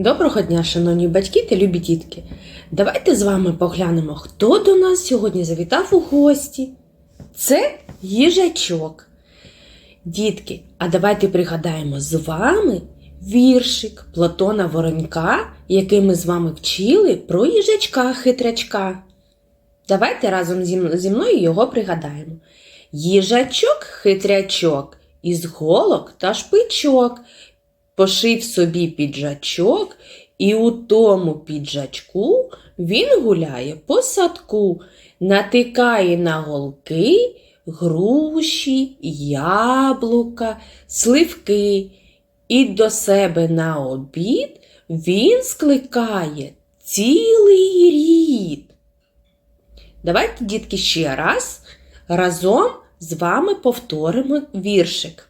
Доброго дня, шановні батьки та любі дітки. Давайте з вами поглянемо, хто до нас сьогодні завітав у гості. Це їжачок. Дітки, а давайте пригадаємо з вами віршик Платона Воронька, який ми з вами вчили про їжачка-хитрячка. Давайте разом зі мною його пригадаємо. Їжачок-хитрячок із голок та шпичок пошив собі піджачок, і у тому піджачку він гуляє по садку, натикає на голки, груші, яблука, сливки, і до себе на обід він скликає цілий рід. Давайте, дітки, ще раз разом з вами повторимо віршик.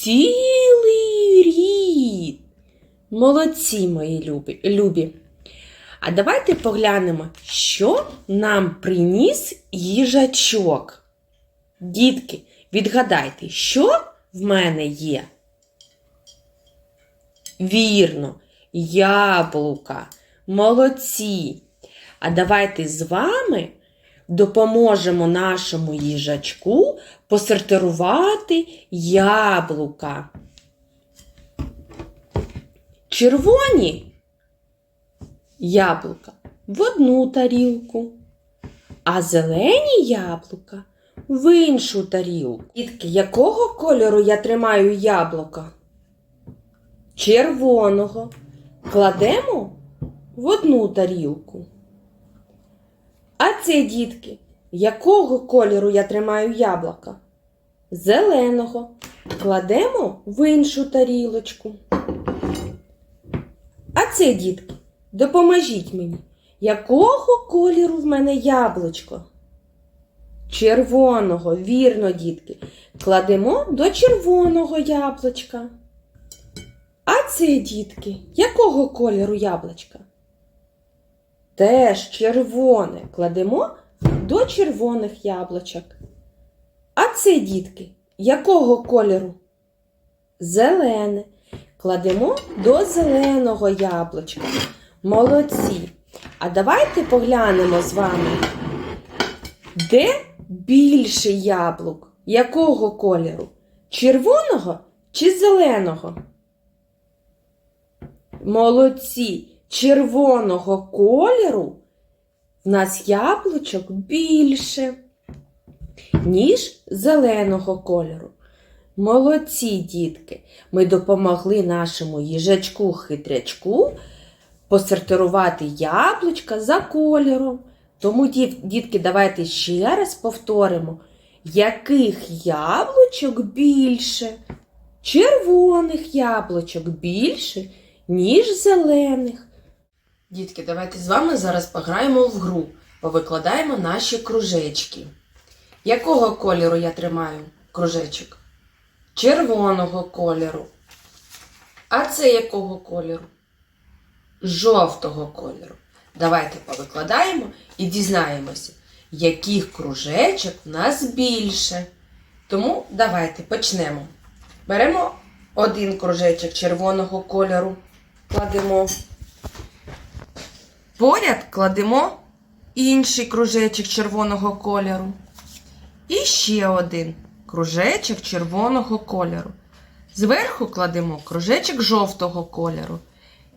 цілий рід. Молодці, мої любі. любі. А давайте поглянемо, що нам приніс їжачок. Дітки, відгадайте, що в мене є? Вірно, яблука. Молодці. А давайте з вами допоможемо нашому їжачку посортирувати яблука. Червоні яблука в одну тарілку, а зелені яблука в іншу тарілку. Дітки, якого кольору я тримаю яблука? Червоного. Кладемо в одну тарілку. Це, дітки, якого кольору я тримаю яблука? Зеленого. Кладемо в іншу тарілочку. А це, дітки, допоможіть мені, якого кольору в мене яблучко? Червоного, вірно, дітки. Кладемо до червоного яблучка. А це, дітки, якого кольору яблучка? Теж червоне кладемо до червоних яблучок. А це, дітки, якого кольору? Зелене. Кладемо до зеленого яблучка. Молодці. А давайте поглянемо з вами, де більше яблук? Якого кольору? Червоного чи зеленого? Молодці. Червоного кольору в нас яблучок більше, ніж зеленого кольору. Молодці, дітки! Ми допомогли нашому їжачку-хитрячку посортирувати яблучка за кольором. Тому, дітки, давайте ще раз повторимо, яких яблучок більше? Червоних яблучок більше, ніж зелених. Дітки, давайте з вами зараз пограємо в гру, повикладаємо наші кружечки. Якого кольору я тримаю кружечок? Червоного кольору. А це якого кольору? Жовтого кольору. Давайте повикладаємо і дізнаємося, яких кружечок в нас більше. Тому давайте почнемо. Беремо один кружечок червоного кольору, кладемо. Поряд кладемо інший кружечок червоного кольору. І ще один кружечок червоного кольору. Зверху кладемо кружечок жовтого кольору.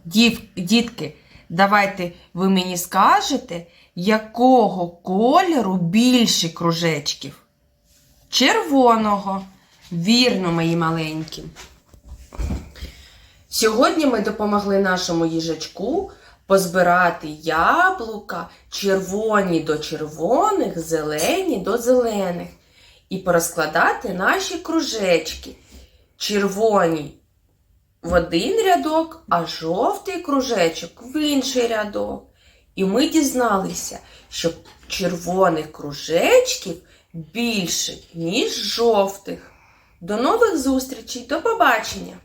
Дів, дітки, давайте ви мені скажете, якого кольору більше кружечків? Червоного. Вірно, мої маленькі. Сьогодні ми допомогли нашому їжачку позбирати яблука червоні до червоних, зелені до зелених. І порозкладати наші кружечки. Червоні в один рядок, а жовтий кружечок в інший рядок. І ми дізналися, що червоних кружечків більше, ніж жовтих. До нових зустрічей, до побачення!